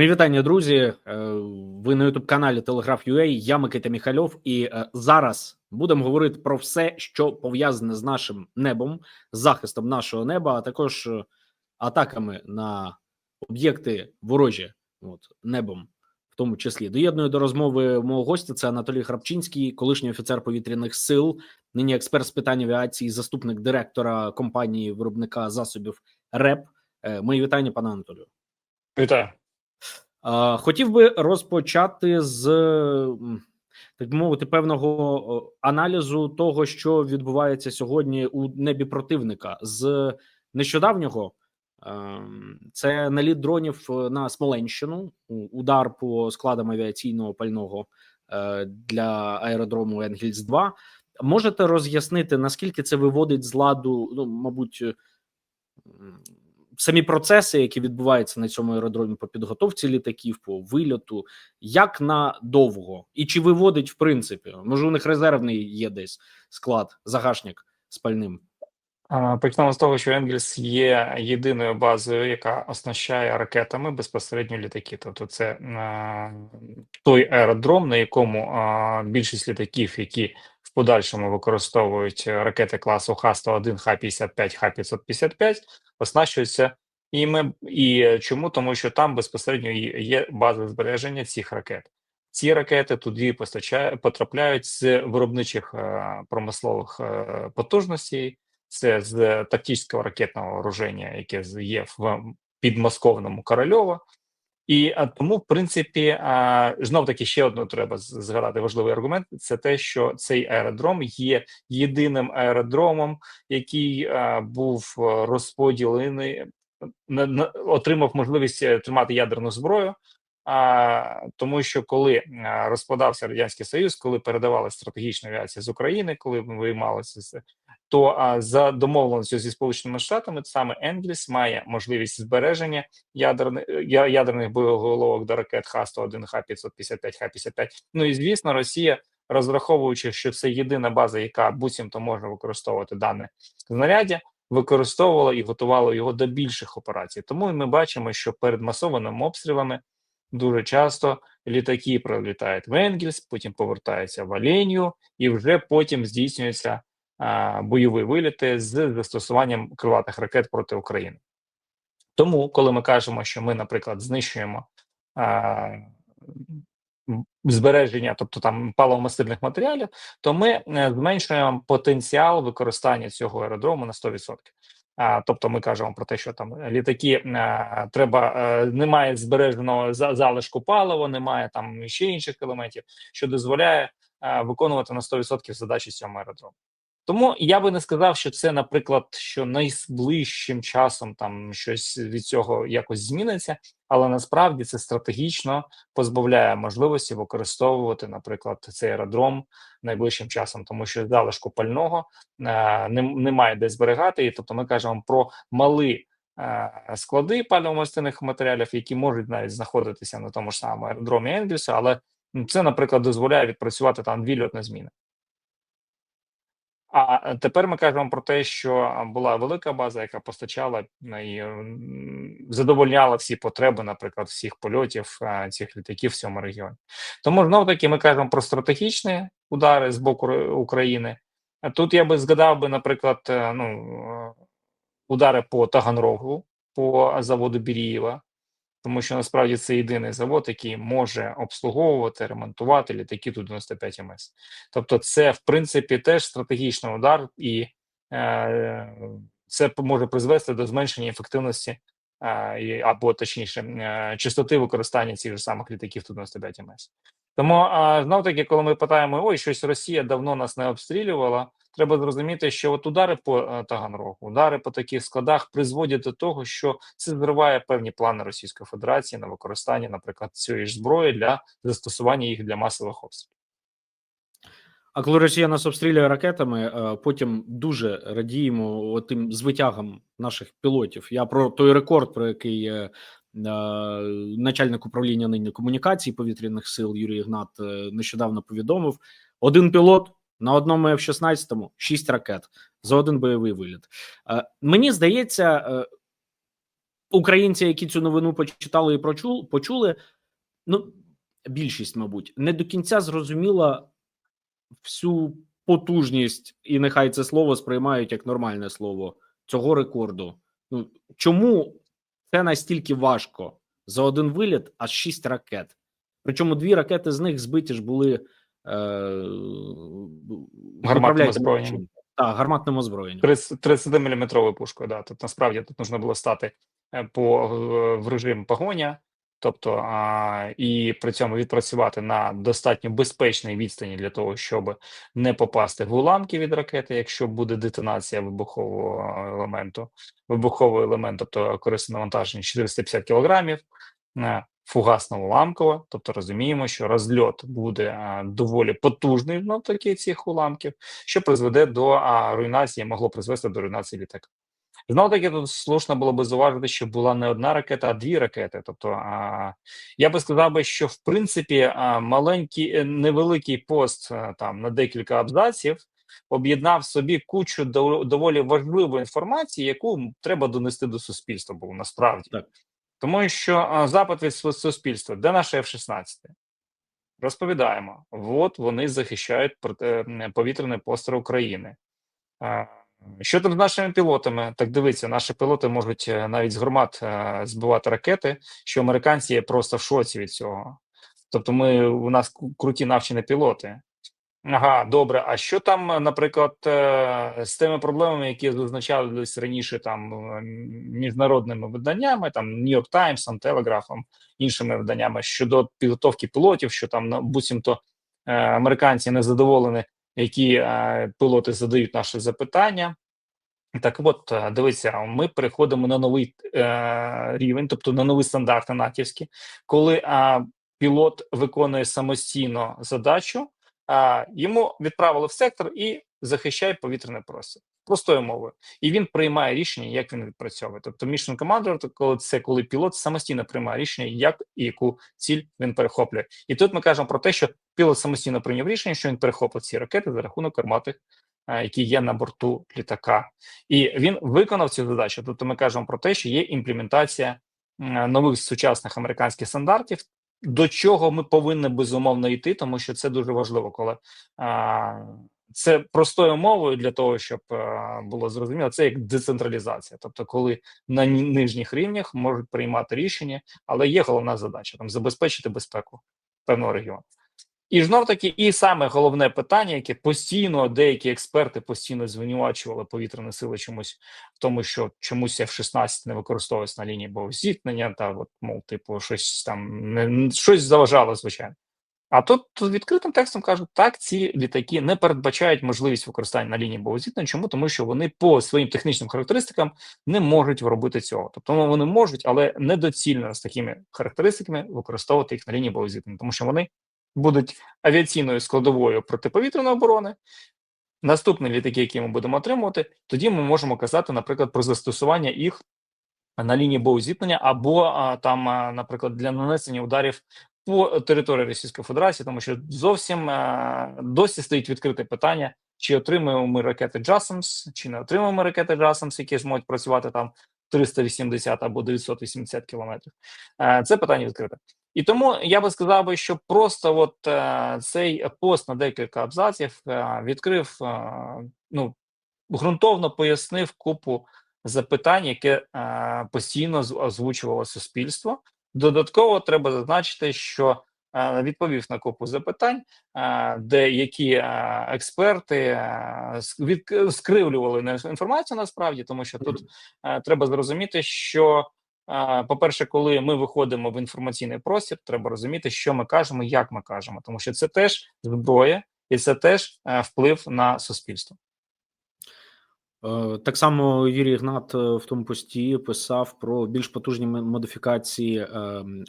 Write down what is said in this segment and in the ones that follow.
Мої вітання, друзі. Е, ви на youtube каналі Телеграф.ua, Я Микита Міхальов, і е, зараз будемо говорити про все, що пов'язане з нашим небом, захистом нашого неба, а також е, атаками на об'єкти ворожі, от небом, в тому числі. Доєдную до розмови мого гостя. Це Анатолій Храпчинський, колишній офіцер повітряних сил, нині експерт з питань авіації, заступник директора компанії виробника засобів РЕП. Мої вітання, пане Анатолію. Вітаю. Хотів би розпочати з так би мовити певного аналізу того, що відбувається сьогодні у небі противника з нещодавнього. Ем, це наліт дронів на Смоленщину, удар по складам авіаційного пального е, для аеродрому Енгельс 2 Можете роз'яснити наскільки це виводить з ладу? Ну, мабуть, самі процеси, які відбуваються на цьому аеродромі по підготовці літаків, по вильоту, як на довго, і чи виводить в принципі? Може, у них резервний є десь склад, загашник спальним? Почнемо з того, що Енгельс є єдиною базою, яка оснащає ракетами безпосередньо літаки. Тобто, це той аеродром, на якому більшість літаків, які в подальшому використовують ракети класу Х-101, Х-55, Х-555, оснащуються іми. І чому? Тому що там безпосередньо є база збереження цих ракет. Ці ракети туди потрапляють з виробничих е, промислових е, потужностей, це з тактичного ракетного вооруження, яке є в підмосковному Корольова. І тому, в принципі, знов таки ще одну треба згадати важливий аргумент: це те, що цей аеродром є єдиним аеродромом, який був розподілений, отримав можливість е, тримати ядерну зброю. А тому, що коли розпадався радянський союз, коли передавали стратегічну авіацію з України, коли виймалися то а, за домовленістю зі сполученими штатами саме Енгліс має можливість збереження ядерних ядерних боєголовок до ракет Х-101, Х-555, Х-55. Ну і звісно, Росія, розраховуючи, що це єдина база, яка буцімто може використовувати дане знаряддя, використовувала і готувала його до більших операцій. Тому ми бачимо, що перед масованими обстрілами. Дуже часто літаки пролітають в Енгельс, потім повертаються в Оленю, і вже потім здійснюється бойові виліти з застосуванням крилатих ракет проти України. Тому, коли ми кажемо, що ми, наприклад, знищуємо збереження, тобто там паливомастильних матеріалів, то ми е, зменшуємо потенціал використання цього аеродрому на 100%. А, Тобто, ми кажемо про те, що там літаки а, е, треба а, е, немає збереженого залишку палива, немає там ще інших елементів, що дозволяє а, виконувати на 100% задачі цього аеродрому. Тому я би не сказав, що це, наприклад, що найближчим часом там щось від цього якось зміниться, але насправді це стратегічно позбавляє можливості використовувати, наприклад, цей аеродром найближчим часом, тому що залишку пального е, немає де зберігати. І тобто, ми кажемо про мали. Е, склади паливомастильних матеріалів, які можуть навіть знаходитися на тому ж самому аеродромі Енгельса, але це, наприклад, дозволяє відпрацювати там дві льотні зміни. А тепер ми кажемо про те, що була велика база, яка постачала і задовольняла всі потреби, наприклад, всіх польотів цих літаків в цьому регіоні. Тому знов таки ми кажемо про стратегічні удари з боку України. Тут я би згадав би, наприклад, е, ну е, удари по Таганрогу, по заводу Бірієва, тому що насправді це єдиний завод, який може обслуговувати, ремонтувати літаки ту 95 МС. Тобто, це в принципі теж стратегічний удар, і е, це може призвести до зменшення ефективності е, або точніше е, частоти використання цих же самих літаків ту 95 МС. Тому знов таки, коли ми питаємо, ой, щось Росія давно нас не обстрілювала. Треба зрозуміти, що от удари по е, Таганрогу, удари по таких складах призводять до того, що це зриває певні плани Російської Федерації на використання, наприклад, цієї ж зброї для застосування їх для масових обстрілів. А коли Росія нас обстрілює ракетами, е, потім дуже радіємо тим звитягам наших пілотів. Я про той рекорд, про який е, начальник управління нині комунікацій повітряних сил Юрій Ігнат нещодавно повідомив: один пілот на одному F-16 6 ракет за один бойовий виліт. Мені здається, українці, які цю новину почитали і почули, ну більшість, мабуть, не до кінця зрозуміла всю потужність, і нехай це слово сприймають як нормальне слово цього рекорду. Ну чому це настільки важко за один виліт, аж шість ракет? Причому дві ракети з них збиті ж були е, Гарматним озброєнням. Так, гарматним озброєнням. 30-мм пушкою, да. Тут насправді тут нужно було стати е, по в в режим погоня, тобто а, і при цьому відпрацювати на достатньо безпечній відстані для того, щоб не попасти в уламки від ракети, якщо буде детонація вибухового елементу, вибуховий елемент, тобто корисне навантаження 450 кілограмів. Е, Фугасно уламково, тобто розуміємо, що розльот буде доволі потужний такі цих уламків, що призведе до руйнації, могло призвести до руйнації літака. Знову таки, тут слушно було би зауважити, що була не одна ракета, а дві ракети. Тобто, а, я би сказав би, що в принципі а, маленький е, невеликий пост а, там на декілька абзаців об'єднав собі кучу дов- доволі важливої інформації, яку треба донести до суспільства. Було насправді Так. Тому, що запит від су- суспільства, де наше F-16? Розповідаємо, от вони захищають м, повітряний простір України. Що там з нашими пілотами? Так дивіться, наші пілоти можуть е, навіть з гармат е, збивати ракети, що американці є просто в шоці від цього. Тобто, ми у нас круті навчені пілоти. Ага, добре. А що там, е, наприклад, е, з тими проблемами, які зазначались раніше там е, міжнародними виданнями, там Times, там, Telegraph, іншими виданнями щодо підготовки пілотів, що там буцімто американці не задоволені, які пілоти задають наші запитання. Так от, дивіться, ми переходимо на новий рівень, тобто на нові стандарти натівські, коли пілот виконує самостійно задачу, а йому відправили в сектор і захищає повітряний простір простою мовою, і він приймає рішення, як він відпрацьовує. Тобто, mission commander, коли це коли пілот самостійно приймає рішення, як і яку ціль він перехоплює. І тут ми кажемо про те, що пілот самостійно прийняв рішення, що він перехоплює ці ракети за рахунок гарматних, е, які є на борту літака, і він виконав цю задачу. Тобто, ми кажемо про те, що є імплементація нових сучасних американських стандартів. До чого ми повинні безумовно йти, тому що це дуже важливо, коли а, це простою мовою для того, щоб а, було зрозуміло, це як децентралізація. Тобто, коли на нижніх рівнях можуть приймати рішення, але є головна задача там забезпечити безпеку певного регіону. І знов таки, і саме головне питання, яке постійно деякі експерти постійно звинувачували повітряні сили чомусь в тому, що чомусь F-16 не використовується на лінії боєзіткнення, та от, мов, типу, щось там не щось заважало, звичайно. А тут, відкритим текстом кажуть, так, ці літаки не передбачають можливість використання на лінії боєзіткнення. Чому? Тому що вони по своїм технічним характеристикам не можуть робити цього. Тобто ну, вони можуть, але недоцільно з такими характеристиками використовувати їх на лінії боєзіткнення, тому що вони будуть авіаційною складовою протиповітряної оборони. Наступні літаки, які ми будемо отримувати, тоді ми можемо казати, наприклад, про застосування їх на лінії боєзіткнення або а, там, а, наприклад, для нанесення ударів по території Російської Федерації, тому що зовсім а, досі стоїть відкрите питання, чи отримуємо ми ракети JASMS, чи не отримуємо ракети JASMS, які зможуть працювати там 380 або 980 кілометрів. Е, Це питання відкрите. І тому я би сказав що просто от е, цей пост на декілька абзаців е, відкрив, ну ґрунтовно пояснив купу запитань, яке постійно озвучувало суспільство. Додатково треба зазначити, що відповів на купу запитань, де які експерти скривлювали інформацію насправді, тому що тут треба зрозуміти, що По-перше, коли ми виходимо в інформаційний простір, треба розуміти, що ми кажемо, як ми кажемо, тому що це теж зброя і це теж вплив на суспільство. Е, Так само Юрій Ігнат е, в тому пості писав про більш потужні модифікації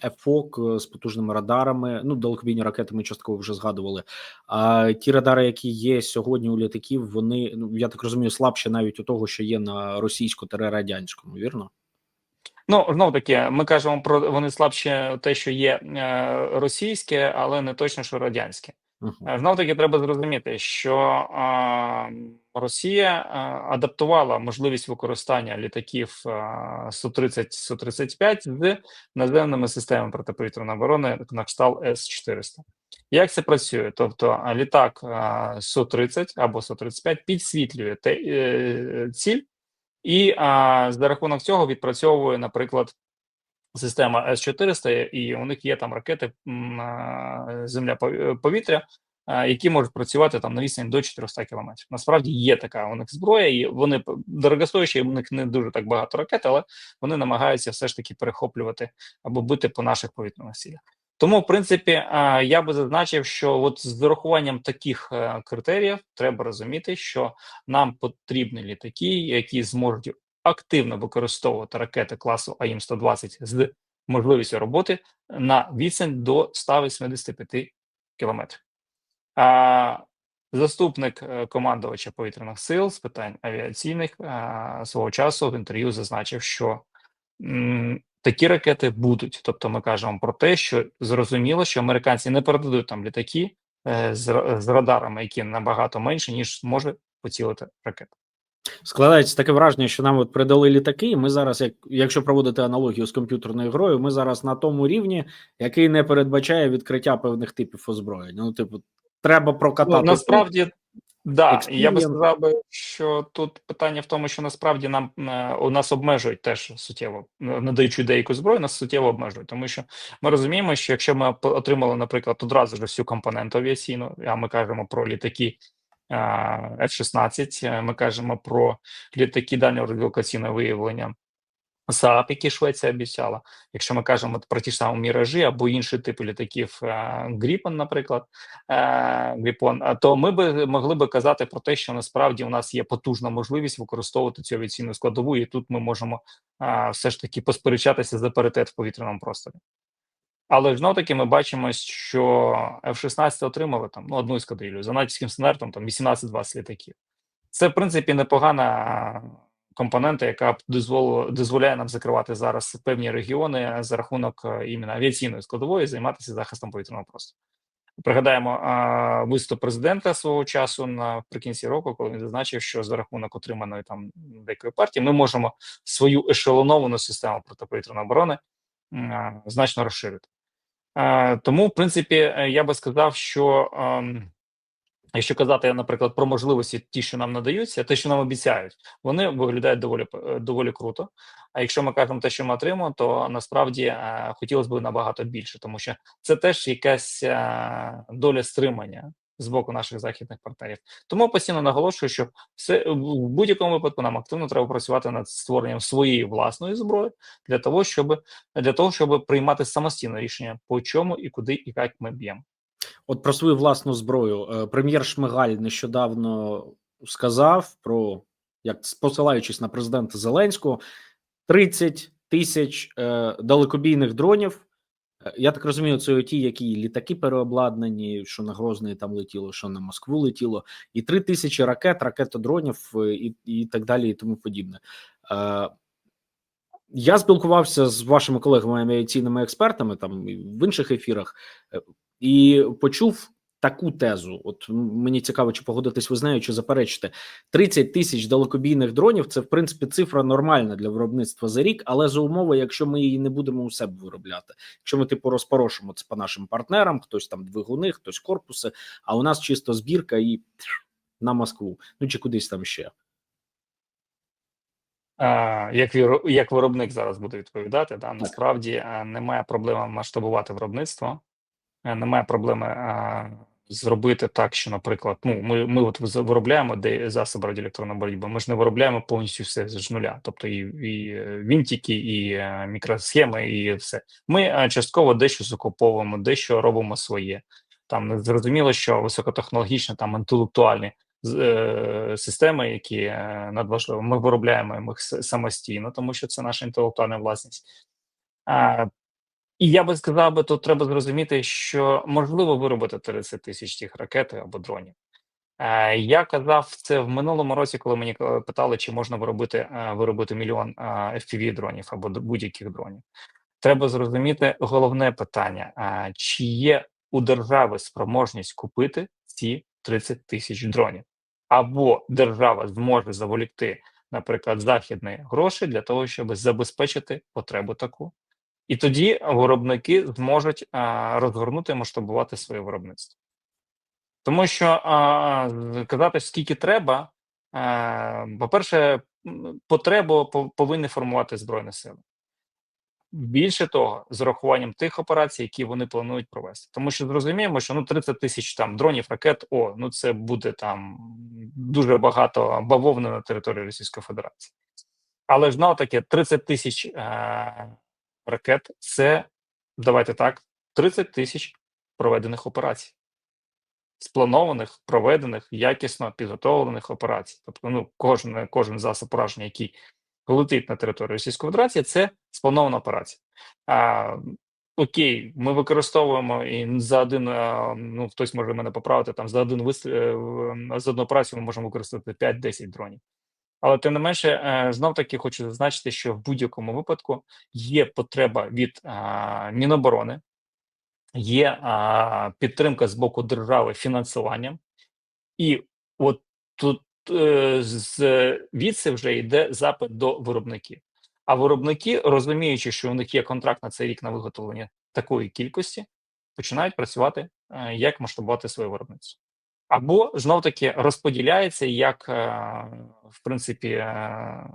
ЕФОК з потужними радарами. Ну, далекобійні ракети ми частково вже згадували. А ті радари, які є сьогодні у літаків, вони ну я так розумію, слабші навіть у того, що є на російсько-радянському, вірно? Ну знов таки, ми кажемо про вони слабше те, що є е, російське, але не точно, що радянське. Знов таки треба зрозуміти, що е, Росія е, адаптувала можливість використання літаків е, Су-30 Су-35 з наземними системами протиповітряної оборони на кшталт С-400. Як це працює? Тобто е, літак е, Су-30 або Су-35 підсвітлює те, е, ціль, і за рахунок цього відпрацьовує, наприклад, система С-400, і у них є там ракети м, земля-повітря, е, які можуть працювати там на відстані до 400 кілометрів. Насправді є така у них зброя, і вони дорогостоящі, у них не дуже так багато ракет, але вони намагаються все ж таки перехоплювати або бити по наших повітряних цілях. Тому, в принципі, е, я би зазначив, що от з урахуванням таких е, критеріїв треба розуміти, що нам потрібні літаки, які зможуть активно використовувати ракети класу АІМ-120 з можливістю роботи на відстань до 185 кілометрів. А, заступник е, командувача повітряних сил з питань авіаційних а, свого часу в інтерв'ю зазначив, що такі ракети будуть. Тобто, ми кажемо про те, що зрозуміло, що американці не передадуть там літаки е, з, з радарами, які набагато менше, ніж може поцілити ракета. Складається таке враження, що нам от придали літаки. і Ми зараз, як якщо проводити аналогію з комп'ютерною грою, ми зараз на тому рівні, який не передбачає відкриття певних типів озброєнь. Ну, типу, треба прокатати. Ну, насправді, да, Experience. я би сказав би, що тут питання в тому, що насправді нам е, у нас обмежують теж суттєво, е, надаючи деяку зброю, нас суттєво обмежують, тому що ми розуміємо, що якщо ми отримали, наприклад, одразу ж всю компоненту авіаційну, а ми кажемо про літаки е, F-16, е, ми кажемо про літаки дальнього радіолокаційного виявлення. СААП, які Швеція обіцяла. Якщо ми кажемо про ті ж самі міражі або інші типи літаків Гріпон, наприклад, е, Гріпон, то ми би могли би казати про те, що насправді у нас є потужна можливість використовувати цю авіаційну складову, і тут ми можемо е, все ж таки посперечатися за паритет в повітряному просторі. Але знов таки ми бачимо, що F-16 отримали там ну, одну ескадрилю за натівським стандартом там 18-20 літаків. Це в принципі непогана компонента, яка дозволяє нам закривати зараз певні регіони за рахунок е, іменно авіаційної складової, займатися захистом повітряного простору. Пригадаємо виступ президента свого часу наприкінці року, коли він зазначив, що за рахунок отриманої там деякої партії ми можемо свою ешелоновану систему протиповітряної оборони значно розширити. А, тому, в принципі, е, я би сказав, що ем, якщо казати, наприклад, про можливості, ті, що нам надаються, те, що нам обіцяють, вони виглядають доволі е, доволі круто. А якщо ми кажемо те, що ми отримуємо, то насправді е, хотілося б набагато більше, тому що це теж якась е, доля стримання з боку наших західних партнерів. Тому постійно наголошую, що все в будь-якому випадку нам активно треба працювати над створенням своєї власної зброї для того, щоб для того, щоб приймати самостійне рішення по чому і куди і як ми б'ємо. От про свою власну зброю. Е, Прем'єр Шмигаль нещодавно сказав про як посилаючись на президента Зеленського, 30 тисяч е, далекобійних дронів. Е, Я так розумію, це ті, які літаки переобладнані, що на Грозний там летіло, що на Москву летіло, і 3 тисячі ракет, ракетодронів і, і так далі, і тому подібне. Я спілкувався з вашими колегами авіаційними експертами там в інших ефірах, е, і почув таку тезу. От мені цікаво, чи погодитись ви з нею, чи заперечите. 30 тисяч далекобійних дронів це в принципі цифра нормальна для виробництва за рік, але за умови, якщо ми її не будемо у себе виробляти. Якщо ми типу розпорошимо це по нашим партнерам, хтось там двигуни, хтось корпуси, а у нас чисто збірка і на Москву, ну чи кудись там ще. Як як виробник зараз буде відповідати, да насправді е, немає проблеми масштабувати виробництво, е, немає проблеми е, зробити так, що, наприклад, ну ми, ми от виробляємо де засоби радіоелектронної боротьби. Ми ж не виробляємо повністю все з нуля, тобто і, і вінтики, і мікросхеми, і все. Ми частково дещо закуповуємо, дещо робимо своє. Там зрозуміло, що високотехнологічні, там інтелектуальні системи, які е, надважливі. Ми виробляємо їх самостійно, тому що це наша інтелектуальна власність. І я би сказав, би, тут треба зрозуміти, що можливо виробити 30 тисяч цих ракет або дронів. Е, Я казав це в минулому році, коли мені е, питали, чи можна виробити, е, виробити мільйон е, FPV дронів або будь-яких дронів. Треба зрозуміти головне питання: е, чи є у держави спроможність купити ці 30 тисяч дронів? Або держава зможе заволікти, наприклад, західні гроші для того, щоб забезпечити потребу таку. І тоді виробники зможуть а, розгорнути масштабувати своє виробництво. Тому що а, казати, скільки треба, по-перше, потребу повинні формувати Збройні Сили. Більше того, з урахуванням тих операцій, які вони планують провести. Тому що зрозуміємо, що ну 30 тисяч там дронів, ракет, о, ну це буде там дуже багато бавовни на території Російської Федерації. Але ж ну, таке 30 тисяч е- ракет це давайте так, 30 тисяч проведених операцій, спланованих, проведених, якісно підготовлених операцій. Тобто, ну, кожен, кожен засіб пораження, який летить на територію Російської Федерації, це спланована операція. А, окей, ми використовуємо і за один, ну хтось може мене поправити, там за один вистріл, за одну операцію ми можемо використати 5-10 дронів. Але тим не менше, знов таки хочу зазначити, що в будь-якому випадку є потреба від а, Міноборони, є а, підтримка з боку держави фінансуванням, і от тут е, звідси вже йде запит до виробників. А виробники, розуміючи, що у них є контракт на цей рік на виготовлення такої кількості, починають працювати, е, як масштабувати своє виробництво. Або знов таки розподіляється, як е, в принципі е,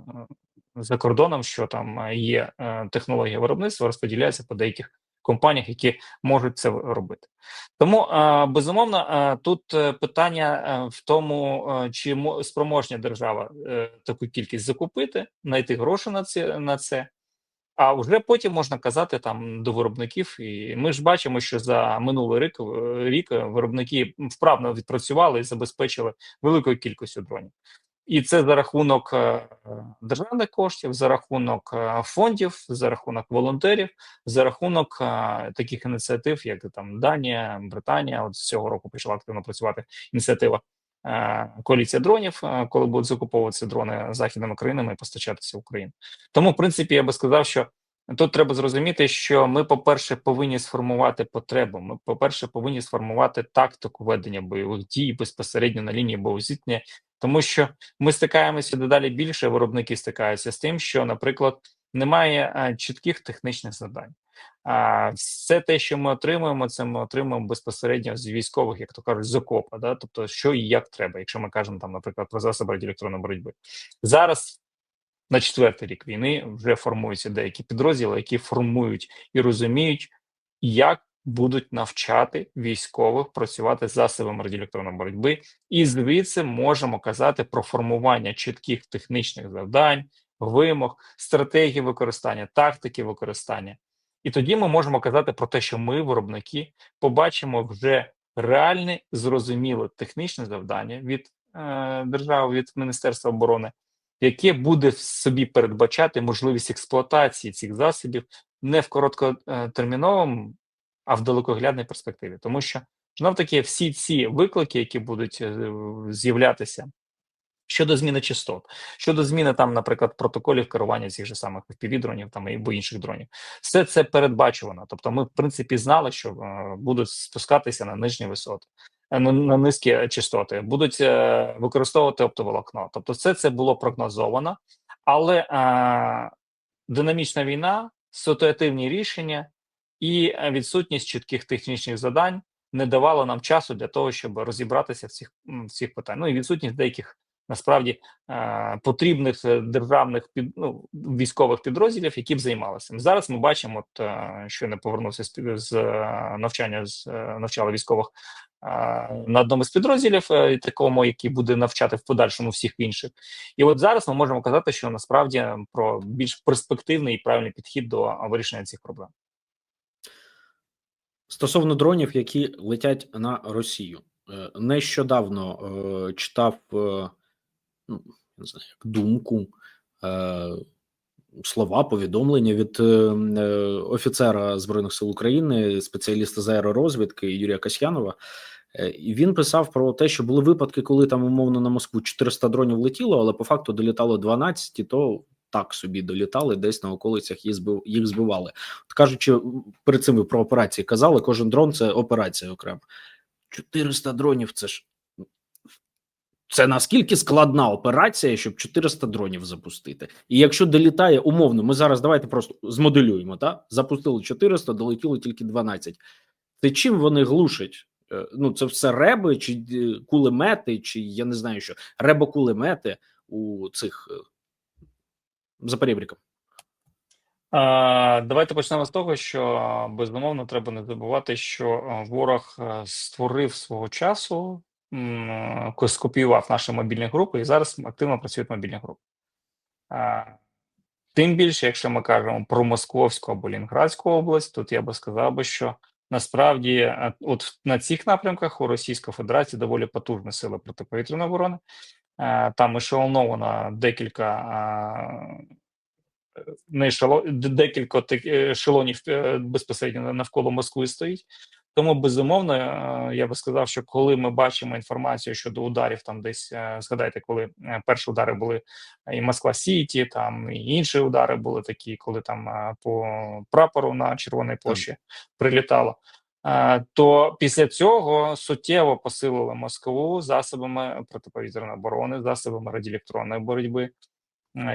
за кордоном, що там є е, технологія виробництва, розподіляється по деяких компаніях, які можуть це робити. Тому е, безумовно е, тут е, питання в тому, чи мо- спроможня держава таку кількість закупити, знайти гроші на це на це. А вже потім можна казати там до виробників, і ми ж бачимо, що за минулий рік, рік виробники вправно відпрацювали і забезпечили великою кількістю дронів. І це за рахунок е, державних коштів, за рахунок е, фондів, за рахунок волонтерів, за рахунок е, таких ініціатив, як там Данія, Британія. От з цього року почала активно працювати ініціатива коаліція дронів, коли будуть закуповуватися дрони західними країнами і постачатися в Україну. Тому, в принципі, я би сказав, що тут треба зрозуміти, що ми, по-перше, повинні сформувати потребу. Ми, по-перше, повинні сформувати тактику ведення бойових дій безпосередньо на лінії боєзіткнення, тому що ми стикаємося дедалі більше. Виробники стикаються з тим, що, наприклад, немає чітких технічних завдань. А все те, що ми отримуємо, це ми отримуємо безпосередньо з військових, як то кажуть, з окопа, да? тобто що і як треба, якщо ми кажемо там, наприклад, про засоби радіоелектронної боротьби. Зараз на четвертий рік війни вже формуються деякі підрозділи, які формують і розуміють, як будуть навчати військових працювати з засобами радіоелектронної боротьби, і звідси можемо казати про формування чітких технічних завдань, вимог, стратегії використання, тактики використання. І тоді ми можемо казати про те, що ми, виробники, побачимо вже реальне зрозуміле технічне завдання від е, держави, від Міністерства оборони, яке буде собі передбачати можливість експлуатації цих засобів не в короткотерміновому, а в далекоглядній перспективі, тому що знов таки всі ці виклики, які будуть е, з'являтися щодо зміни частот, щодо зміни там, наприклад, протоколів керування цих же самих FPV-дронів там або інших дронів, все це передбачувано. Тобто, ми в принципі знали, що е, будуть спускатися на нижні висоти. Е, На, на низькі частоти будуть е, використовувати оптоволокно. Тобто, все це було прогнозовано, але е, динамічна війна, ситуативні рішення і е, відсутність чітких технічних завдань не давала нам часу для того, щоб розібратися в цих в цих питань. Ну і відсутність деяких насправді потрібних державних під ну військових підрозділів, які б займалися. Зараз ми бачимо, от що не повернувся з, навчання з навчала військових на одному з підрозділів, е, такому, який буде навчати в подальшому всіх інших. І от зараз ми можемо казати, що насправді про більш перспективний і правильний підхід до вирішення цих проблем. Стосовно дронів, які летять на Росію, Е, нещодавно е, читав е, ну, не знаю, думку, е, слова, повідомлення від е, е, офіцера Збройних сил України, спеціаліста з аеророзвідки Юрія Касьянова. Е, І він писав про те, що були випадки, коли там умовно на Москву 400 дронів летіло, але по факту долітало 12, і то так собі долітали, десь на околицях їх збивали. От кажучи, перед цим ви про операції казали, кожен дрон це операція окремо. 400 дронів це ж Це наскільки складна операція, щоб 400 дронів запустити. І якщо долітає умовно, ми зараз давайте просто змоделюємо. Та запустили 400, долетіло тільки 12. Це чим вони глушать? Е, Ну, це все реби чи е, кулемети, чи я не знаю що ребокулемети у цих е, за перебріком. Давайте почнемо з того, що безумовно треба не забувати, що ворог створив свого часу, скопіював наші мобільні групи, і зараз активно працюють мобільні групи. Тим більше, якщо ми кажемо про Московську або Лінградську область, тут я би сказав би, що насправді е, от на цих напрямках у Російської Федерації доволі потужні сили протиповітряної оборони. Е, Там ешелоновано декілька не ешелон, декілька ешелонів е, безпосередньо навколо Москви стоїть. Тому безумовно, е, я би сказав, що коли ми бачимо інформацію щодо ударів, там десь е, згадайте, коли е, перші удари були і Москва Сіті, там і інші удари були такі, коли там по прапору на Червоній площі прилітало. То після цього суттєво посилили Москву засобами протиповітряної оборони, засобами радіоелектронної боротьби.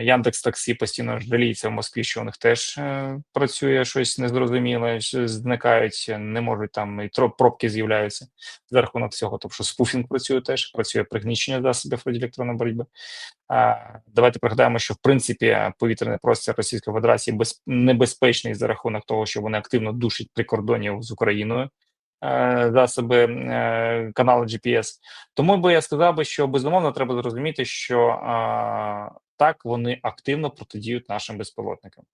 Яндекс Таксі постійно жаліється в Москві, що у них теж е, працює щось незрозуміле, зникають, не можуть там і пробки з'являються за рахунок цього. Тобто спуфінг працює теж, працює пригнічення засобів радіоелектронної боротьби. Давайте пригадаємо, що в принципі повітряний простір Російської Федерації без, небезпечний за рахунок того, що вони активно душать прикордонів з Україною. Е, Засоби е, канали GPS. Тому би я сказав би, що безумовно треба зрозуміти, що так вони активно протидіють нашим безпілотникам.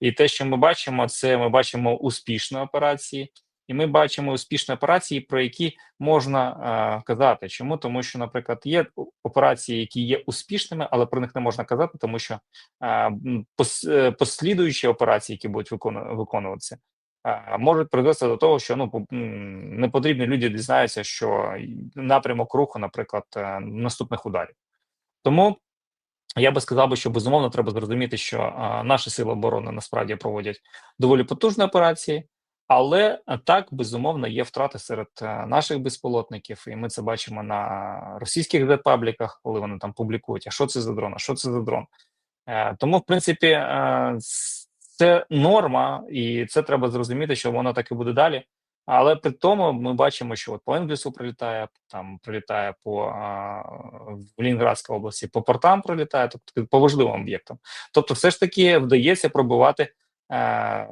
І те, що ми бачимо, це ми бачимо успішні операції, і ми бачимо успішні операції, про які можна е, казати. Чому? Тому що, наприклад, є операції, які є успішними, але про них не можна казати, тому що е, пос, е, послідуючі операції, які будуть виконуватися, е, можуть привести до того, що ну по- м, не потрібні люди дізнаються, що напрямок руху, наприклад, е, наступних ударів. Тому я би сказав що безумовно треба зрозуміти, що наші сили оборони насправді проводять доволі потужні операції, але так безумовно є втрати серед е, наших безпілотників, і ми це бачимо на російських депабліках, коли вони там публікують, а що це за дрон, а що це за дрон. Е, тому, в принципі, це норма, і це треба зрозуміти, що воно так і буде далі. Але при тому ми бачимо, що от по Енглісу прилітає, там прилітає по а, в Лінградській області, по портам прилітає, тобто по важливим об'єктам. Тобто, все ж таки вдається пробивати е,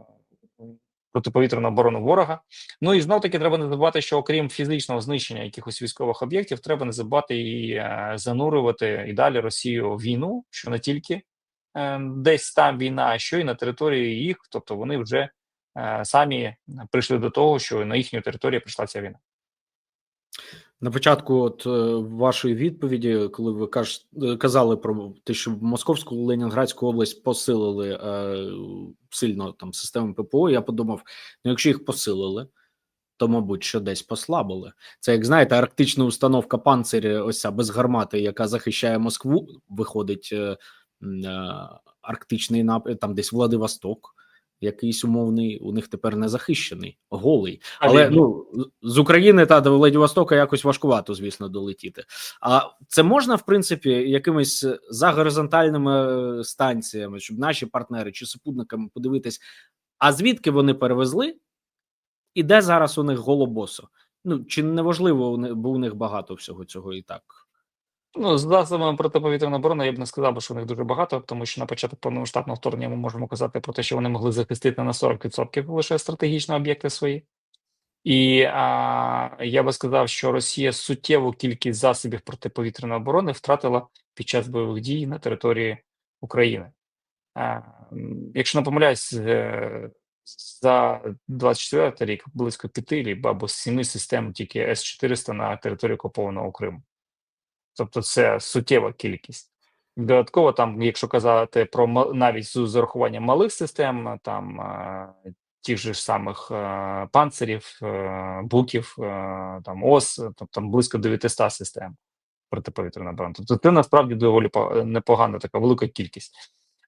протиповітряну оборону ворога. Ну і знов таки треба не забувати, що окрім фізичного знищення якихось військових об'єктів, треба не забувати і е, занурювати і далі Росію війну, що не тільки десь там війна, а що і на території їх, тобто вони вже е, самі прийшли до того, що на їхню територію прийшла ця війна. На початку, от е, вашої відповіді, коли ви каж, е, казали про те, що Московську Ленінградську область посилили е, сильно там системи ППО, я подумав: ну якщо їх посилили, то мабуть, що десь послабили. Це як знаєте, арктична установка панцирі, ось ця без гармати, яка захищає Москву, виходить е, е, арктичний напрям, там десь Владивосток. Якийсь умовний у них тепер не захищений, голий. Але ну з- України та до Владивостока якось важкувато, звісно, долетіти. А це можна, в принципі, якимись е, за горизонтальними е, станціями, щоб наші партнери чи супутниками подивитись, а звідки вони перевезли, і де зараз у них голобосо? Ну чи не важливо, бо у них багато всього цього і так. Ну, з засобами протиповітряної оборони я б не сказав, що у них дуже багато, тому що на початок повномасштабного вторгнення ми можемо казати про те, що вони могли захистити на 40% лише стратегічні об'єкти свої. І а, я би сказав, що Росія суттєву кількість засобів протиповітряної оборони втратила під час бойових дій на території України. А, якщо не помиляюсь, е, за 24 рік близько п'яти або семи систем тільки С-400 на території окупованого Криму. Тобто це суттєва кількість. Додатково, там, якщо казати про навіть з урахуванням малих систем, там е, тих же самих е, панцирів, е, буків, е, там ОС, тобто там близько 900 систем протиповітряної оборони. Тобто це насправді доволі по- непогана така велика кількість.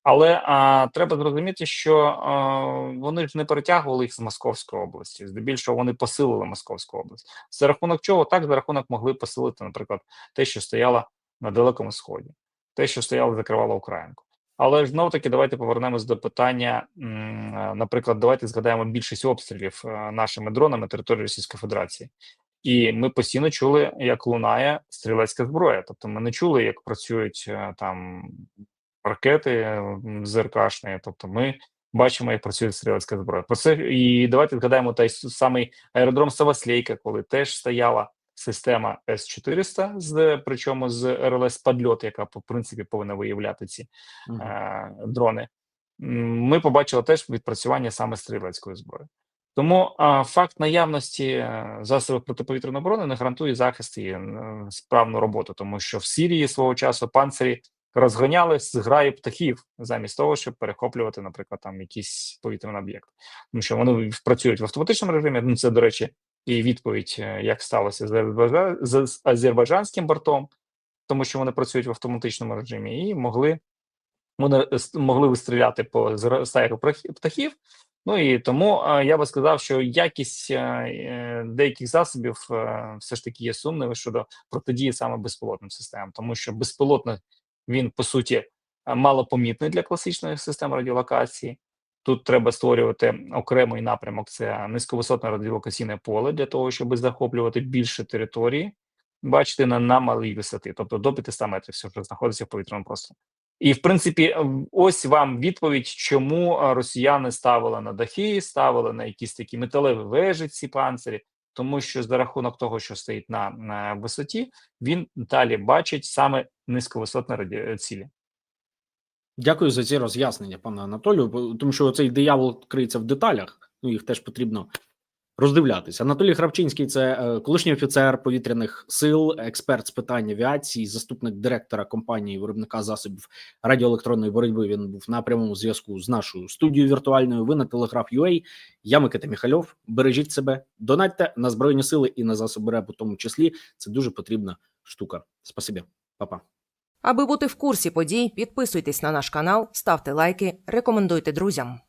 Але а, треба зрозуміти, що а, вони ж не перетягували їх з Московської області. Здебільшого вони посилили Московську область. За рахунок чого так за рахунок могли посилити, наприклад, те, що стояло на Далекому Сході, те, що стояло, закривало Українку. Але знов таки давайте повернемось до питання. Наприклад, давайте згадаємо більшість обстрілів е, нашими дронами території Російської Федерації. І ми постійно чули, як лунає стрілецька зброя. Тобто, ми не чули, як працюють е, там ракети ЗРКшні. Тобто, ми бачимо, як працює стрілецька зброя. Про це і давайте згадаємо той самий аеродром Саваслейка, коли теж стояла система С-400, з причому з РЛС Падльот, яка по принципі повинна виявляти ці Мгм. е, дрони. Ми побачили теж відпрацювання саме стрілецької зброї. Тому а, факт наявності е, засобів протиповітряної оборони не гарантує захист і справну роботу, тому що в Сірії свого часу панцирі розганяли з граї птахів замість того, щоб перехоплювати, наприклад, там якийсь повітряний об'єкт, тому що вони працюють в автоматичному режимі. Ну це до речі, і відповідь, е, як сталося з азербайджанським бортом, тому що вони працюють в автоматичному режимі, і могли вони могли вистріляти по стаях птахів-. Ну і тому е, я би сказав, що якість е, деяких засобів все ж таки є сумними щодо протидії саме безпілотним системам, тому що безпілотний він по суті е, малопомітний для класичної системи радіолокації. Тут треба створювати окремий напрямок. Це низьковисотне радіолокаційне поле для того, щоб захоплювати більше території, бачити на, на малій висоти, тобто до 500 метрів, все що знаходиться в повітряному просторі. І в принципі, ось вам відповідь, чому е, росіяни ставили на дахи, ставили на якісь такі металеві вежі ці панцирі, тому що за рахунок того, що стоїть на, на висоті, він далі бачить саме низьковисотні раді... цілі. Дякую за ці роз'яснення, пане Анатолію, тому що цей диявол криється в деталях. Ну їх теж потрібно роздивлятися. Анатолій Хравчинський це е, колишній офіцер повітряних сил, експерт з питань авіації, заступник директора компанії виробника засобів радіоелектронної боротьби. Він був на прямому зв'язку з нашою студією віртуальною. Ви на телеграф UA. Я Микита Міхальов. Бережіть себе, донатьте на збройні сили і на засоби РЕБ у тому числі. Це дуже потрібна штука. Спасибі, Па-па. Аби бути в курсі подій, підписуйтесь на наш канал, ставте лайки, рекомендуйте друзям.